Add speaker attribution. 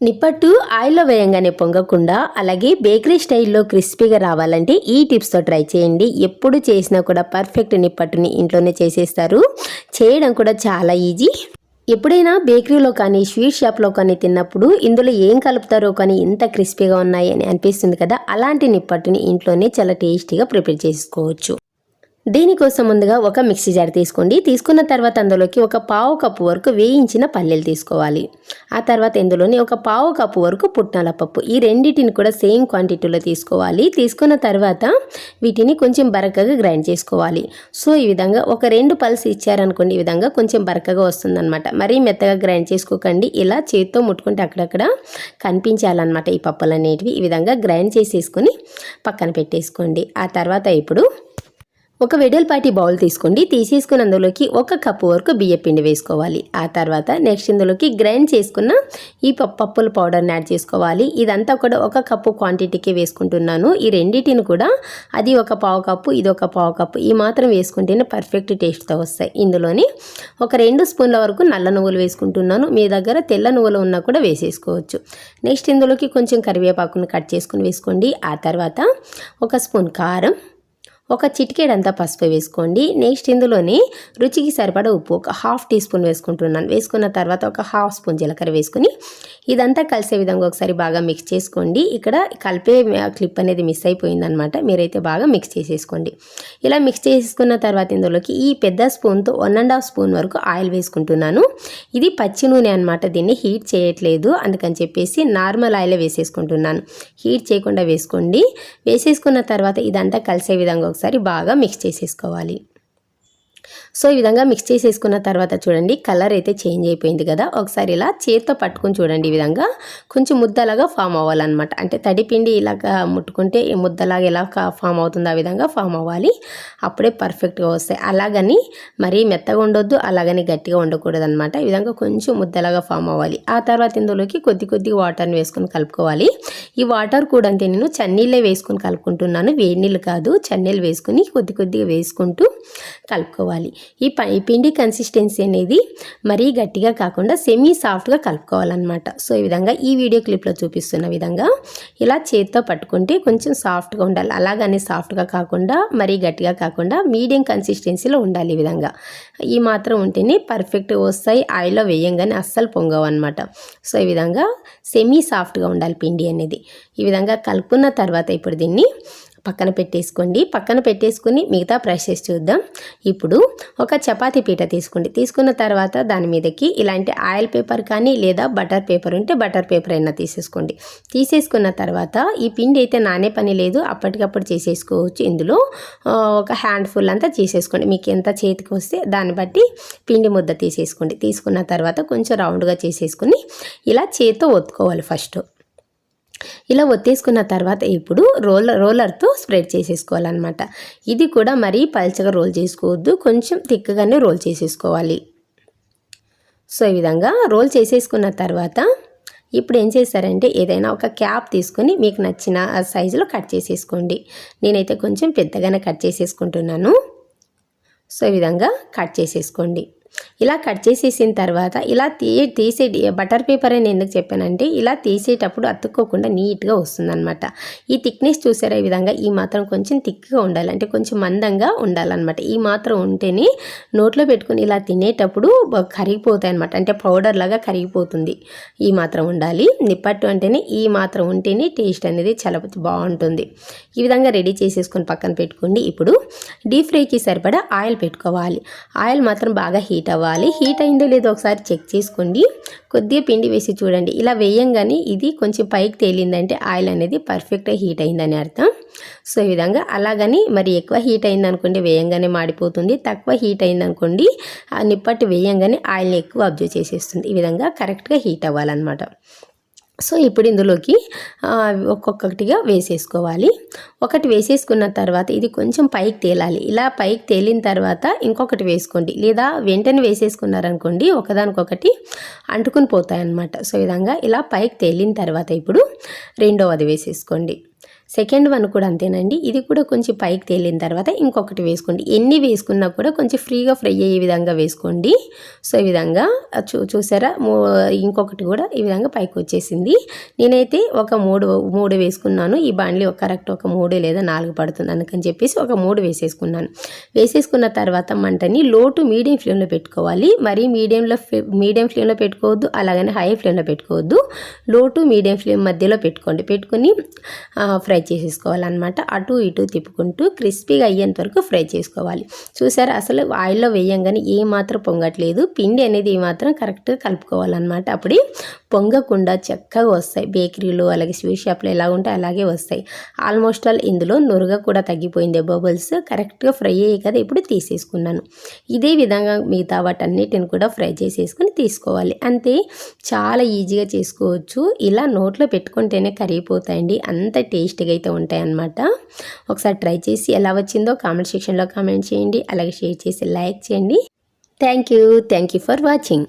Speaker 1: నిప్పట్టు ఆయిల్లో వేయంగానే పొంగకుండా అలాగే బేకరీ స్టైల్లో క్రిస్పీగా రావాలంటే ఈ టిప్స్తో ట్రై చేయండి. ఎప్పుడు చేసినా కూడా పర్ఫెక్ట్ నిప్పట్టుని ఇంట్లోనే చేసేస్తారు. చేయడం కూడా చాలా ఈజీ. ఎప్పుడైనా బేకరీలో కానీ స్వీట్ షాప్లో కానీ తిన్నప్పుడు ఇందులో ఏం కలుపుతారో కానీ ఇంత క్రిస్పీగా ఉన్నాయి అని అనిపిస్తుంది కదా అలాంటి నిప్పట్టుని ఇంట్లోనే చాలా టేస్టీగా ప్రిపేర్ చేసుకోవచ్చు. దీనికోసం ముందుగా ఒక మిక్సీ జార్ తీసుకోండి. తీసుకున్న తర్వాత అందులోకి ఒక పావు కప్పు వరకు వేయించిన పల్లెలు తీసుకోవాలి. ఆ తర్వాత ఇందులోని ఒక పావు కప్పు వరకు పుట్నాల పప్పు. ఈ రెండింటిని కూడా సేమ్ క్వాంటిటీలో తీసుకోవాలి. తీసుకున్న తర్వాత వీటిని కొంచెం బరకగా గ్రైండ్ చేసుకోవాలి. సో ఈ విధంగా ఒక రెండు పల్స్ ఇచ్చారనుకోండి ఈ విధంగా కొంచెం బరకగా వస్తుందన్నమాట. మరీ మెత్తగా గ్రైండ్ చేసుకోకండి. ఇలా చేతితో ముట్టుకుంటే అక్కడక్కడ కనిపించాలన్నమాట ఈ పప్పులు అనేటివి ఈ విధంగా గ్రైండ్ చేసేసుకొని పక్కన పెట్టేసుకోండి. ఆ తర్వాత ఇప్పుడు ఒక వెడల్పాటి బౌల్ తీసుకోండి. తీసేసుకుని అందులోకి ఒక కప్పు వరకు బియ్య పిండి వేసుకోవాలి. ఆ తర్వాత నెక్స్ట్ ఇందులోకి గ్రైండ్ చేసుకున్న ఈ పప్పుల పౌడర్ని యాడ్ చేసుకోవాలి. ఇదంతా కూడా ఒక కప్పు క్వాంటిటీకి వేసుకుంటున్నాను. ఈ రెండింటిని కూడా అది ఒక పావు కప్పు ఇది ఒక పావు కప్పు ఈ మాత్రం వేసుకుంటేనే పర్ఫెక్ట్ టేస్ట్తో వస్తాయి. ఇందులోని ఒక రెండు స్పూన్ల వరకు నల్ల నువ్వులు వేసుకుంటున్నాను. మీ దగ్గర తెల్ల నువ్వులు ఉన్నా కూడా వేసేసుకోవచ్చు. నెక్స్ట్ ఇందులోకి కొంచెం కరివేపాకును కట్ చేసుకుని వేసుకోండి. ఆ తర్వాత ఒక స్పూన్ కారం ఒక చిటికేడంతా పసుపు వేసుకోండి. నెక్స్ట్ ఇందులోని రుచికి సరిపడ ఉప్పు ఒక హాఫ్ టీ స్పూన్ వేసుకుంటున్నాను. వేసుకున్న తర్వాత ఒక హాఫ్ స్పూన్ జీలకర్ర వేసుకుని ఇదంతా కలిసే విధంగా ఒకసారి బాగా మిక్స్ చేసుకోండి. ఇక్కడ కలిపే క్లిప్ అనేది మిస్ అయిపోయిందనమాట. మీరైతే బాగా మిక్స్ చేసేసుకోండి. ఇలా మిక్స్ చేసుకున్న తర్వాత ఇందులోకి ఈ పెద్ద స్పూన్తో వన్ అండ్ హాఫ్ స్పూన్ వరకు ఆయిల్ వేసుకుంటున్నాను. ఇది పచ్చి నూనె అనమాట. దీన్ని హీట్ చేయట్లేదు. అందుకని చెప్పేసి నార్మల్ ఆయిలే వేసేసుకుంటున్నాను. హీట్ చేయకుండా వేసుకోండి. వేసేసుకున్న తర్వాత ఇదంతా కలిసే విధంగా ఒకసారి బాగా మిక్స్ చేసేసుకోవాలి. సో ఈ విధంగా మిక్స్ చేసేసుకున్న తర్వాత చూడండి కలర్ అయితే చేంజ్ అయిపోయింది కదా. ఒకసారి ఇలా చేతితో పట్టుకొని చూడండి ఈ విధంగా. కొంచెం ముద్దలాగా ఫామ్ అవ్వాలన్నమాట. అంటే తడిపిండి ఇలాగా ముట్టుకుంటే ఈ ముద్దలాగా ఎలా ఫామ్ అవుతుందో ఆ విధంగా ఫామ్ అవ్వాలి. అప్పుడే పర్ఫెక్ట్గా వస్తాయి. అలాగని మరీ మెత్తగా ఉండొద్దు అలాగని గట్టిగా ఉండకూడదు అనమాట ఈ విధంగా కొంచెం ముద్దలాగా ఫామ్ అవ్వాలి. ఆ తర్వాత ఇందులోకి కొద్ది కొద్దిగా వాటర్ని వేసుకొని కలుపుకోవాలి. ఈ వాటర్ కూడా అంతే. నేను చన్నీళ్ళే వేసుకొని కలుపుకుంటున్నాను. వేడి నీళ్ళు కాదు. చన్నీళ్ళు వేసుకుని కొద్ది కొద్దిగా వేసుకుంటూ కలుపుకోవాలి. ఈ ప ఈ పిండి కన్సిస్టెన్సీ అనేది మరీ గట్టిగా కాకుండా సెమీ సాఫ్ట్గా కలుపుకోవాలన్నమాట. సో ఈ విధంగా ఈ వీడియో క్లిప్లో చూపిస్తున్న విధంగా ఇలా చేత్తో పట్టుకుంటే కొంచెం సాఫ్ట్గా ఉండాలి. అలాగని సాఫ్ట్గా కాకుండా మరీ గట్టిగా కాకుండా మీడియం కన్సిస్టెన్సీలో ఉండాలి ఈ విధంగా. ఈ మాత్రం ఉంటేనే పర్ఫెక్ట్గా వస్తాయి ఆయిల్లో వేయంగానే అస్సలు పొంగవు అనమాట సో ఈ విధంగా సెమీ సాఫ్ట్గా ఉండాలి పిండి అనేది. ఈ విధంగా కలుపుకున్న తర్వాత ఇప్పుడు దీన్ని పక్కన పెట్టేసుకోండి. పక్కన పెట్టేసుకుని మిగతా ప్రాసెస్ చూద్దాం. ఇప్పుడు ఒక చపాతీ పీట తీసుకోండి. తీసుకున్న తర్వాత దాని మీదకి ఇలాంటి ఆయిల్ పేపర్ కానీ లేదా బటర్ పేపర్ ఉంటే బటర్ పేపర్ అయినా తీసేసుకోండి. తీసేసుకున్న తర్వాత ఈ పిండి అయితే నానే పని లేదు. అప్పటికప్పుడు చేసేసుకోవచ్చు. ఇందులో ఒక ఒక హ్యాండ్ఫుల్ అంతా చేసేసుకోండి. మీకు ఎంత చేతికి వస్తే దాన్ని బట్టి పిండి ముద్ద తీసేసుకోండి. తీసుకున్న తర్వాత కొంచెం రౌండ్గా చేసేసుకుని ఇలా చేత్తో ఒత్తుకోవాలి ఫస్ట్. ఇలా ఒత్తేసుకున్న తర్వాత ఇప్పుడు రోలర్ రోలర్తో స్ప్రెడ్ చేసేసుకోవాలన్నమాట. ఇది కూడా మరీ పల్చగా రోల్ చేసుకోవద్దు కొంచెం తిక్కగానే రోల్ చేసేసుకోవాలి. సో ఈ విధంగా రోల్ చేసేసుకున్న తర్వాత ఇప్పుడు ఏం చేస్తారంటే ఏదైనా ఒక క్యాప్ తీసుకొని మీకు నచ్చిన సైజులో కట్ చేసేసుకోండి. నేనైతే కొంచెం పెద్దగానే కట్ చేసేసుకుంటున్నాను. సో ఈ విధంగా కట్ చేసేసుకోండి. ఇలా కట్ చేసేసిన తర్వాత ఇలా తీ తీసే బటర్ పేపర్ అని ఎందుకు చెప్పానంటే ఇలా తీసేటప్పుడు అతుక్కోకుండా నీట్గా వస్తుందన్నమాట. ఈ థిక్నెస్ చూసారా ఈ విధంగా? ఈ మాత్రం కొంచెం థిక్గా ఉండాలి. అంటే కొంచెం మందంగా ఉండాలన్నమాట. ఈ మాత్రం ఉంటేనే నోట్లో పెట్టుకుని ఇలా తినేటప్పుడు కరిగిపోతాయి అనమాట అంటే పౌడర్ లాగా కరిగిపోతుంది. ఈ మాత్రం ఉండాలి. నిప్పట్టు అంటేనే ఈ మాత్రం ఉంటేనే టేస్ట్ అనేది చాలా బాగుంటుంది. ఈ విధంగా రెడీ చేసేసుకొని పక్కన పెట్టుకోండి. ఇప్పుడు డీప్ ఫ్రైకి సరిపడా ఆయిల్ పెట్టుకోవాలి. ఆయిల్ మాత్రం బాగా హీట్ హీట్ అవ్వాలి. హీట్ అయిందో లేదో ఒకసారి చెక్ చేసుకోండి. కొద్దిగా పిండి వేసి చూడండి. ఇలా వేయంగానే ఇది కొంచెం పైకి తేలిందంటే ఆయిల్ అనేది పర్ఫెక్ట్గా హీట్ అయిందని అర్థం. సో ఈ విధంగా అలాగని మరి ఎక్కువ హీట్ అయిందనుకోండి వేయంగానే మాడిపోతుంది. తక్కువ హీట్ అయిందనుకోండి ఆ నిప్పట్టు వేయంగానే ఆయిల్ని ఎక్కువ అబ్జర్వ్ చేసేస్తుంది. ఈ విధంగా కరెక్ట్గా హీట్ అవ్వాలన్నమాట. సో ఇప్పుడు ఇందులోకి ఒక్కొక్కటిగా వేసేసుకోవాలి. ఒకటి వేసేసుకున్న తర్వాత ఇది కొంచెం పైకి తేలాలి. ఇలా పైకి తేలిన తర్వాత ఇంకొకటి వేసుకోండి. లేదా వెంటనే వేసేసుకున్నారనుకోండి ఒకదానికొకటి అంటుకుని పోతాయి అన్నమాట సో విధంగా ఇలా పైకి తేలిన తర్వాత ఇప్పుడు రెండవది వేసేసుకోండి. సెకండ్ వన్ కూడా అంతేనండి. ఇది కూడా కొంచెం పైకి తేలిన తర్వాత ఇంకొకటి వేసుకోండి. ఎన్ని వేసుకున్నా కూడా కొంచెం ఫ్రీగా ఫ్రై అయ్యే విధంగా వేసుకోండి. సో ఈ విధంగా చూ చూసారా? ఇంకొకటి కూడా ఈ విధంగా పైకి వచ్చేసింది. నేనైతే ఒక మూడు మూడు వేసుకున్నాను. ఈ బాండ్లీ ఒక కరెక్ట్ ఒక మూడు లేదా నాలుగు పడుతుంది అందుకని చెప్పేసి ఒక మూడు వేసేసుకున్నాను. వేసేసుకున్న తర్వాత మంటని లో టు మీడియం ఫ్లేమ్లో పెట్టుకోవాలి. మరీ మీడియంలో మీడియం ఫ్లేమ్లో పెట్టుకోవద్దు. అలాగని హై ఫ్లేమ్లో పెట్టుకోవద్దు. లో టు మీడియం ఫ్లేమ్ మధ్యలో పెట్టుకోండి. పెట్టుకొని ఫ్రై ఫ్రై చేసేసుకోవాలన్నమాట. అటు ఇటు తిప్పుకుంటూ క్రిస్పీగా అయ్యేంత వరకు ఫ్రై చేసుకోవాలి. చూసారు? అసలు ఆయిల్లో వేయంగానే ఏ మాత్రం పొంగట్లేదు. పిండి అనేది ఈ మాత్రం కరెక్ట్గా కలుపుకోవాలన్నమాట. అప్పుడే పొంగకుండా చక్కగా వస్తాయి. బేకరీలు అలాగే స్వీట్ షాప్లో ఎలా ఉంటే అలాగే వస్తాయి. ఆల్మోస్ట్ ఆల్ ఇందులో నురుగ కూడా తగ్గిపోయింది. బబుల్స్ కరెక్ట్గా ఫ్రై అయ్యాయి కదా? ఇప్పుడు తీసేసుకున్నాను. ఇదే విధంగా మిగతా వాటన్నిటిని కూడా ఫ్రై చేసేసుకుని తీసుకోవాలి. అంతే చాలా ఈజీగా చేసుకోవచ్చు. ఇలా నోట్లో పెట్టుకుంటేనే కరిగిపోతాయండి. అంత టేస్ట్గా అయితే ఉంటాయన్నమాట. ఒకసారి ట్రై చేసి ఎలా వచ్చిందో కామెంట్ సెక్షన్లో కామెంట్ చేయండి. అలాగే షేర్ చేసి లైక్ చేయండి. Thank you. Thank you for watching.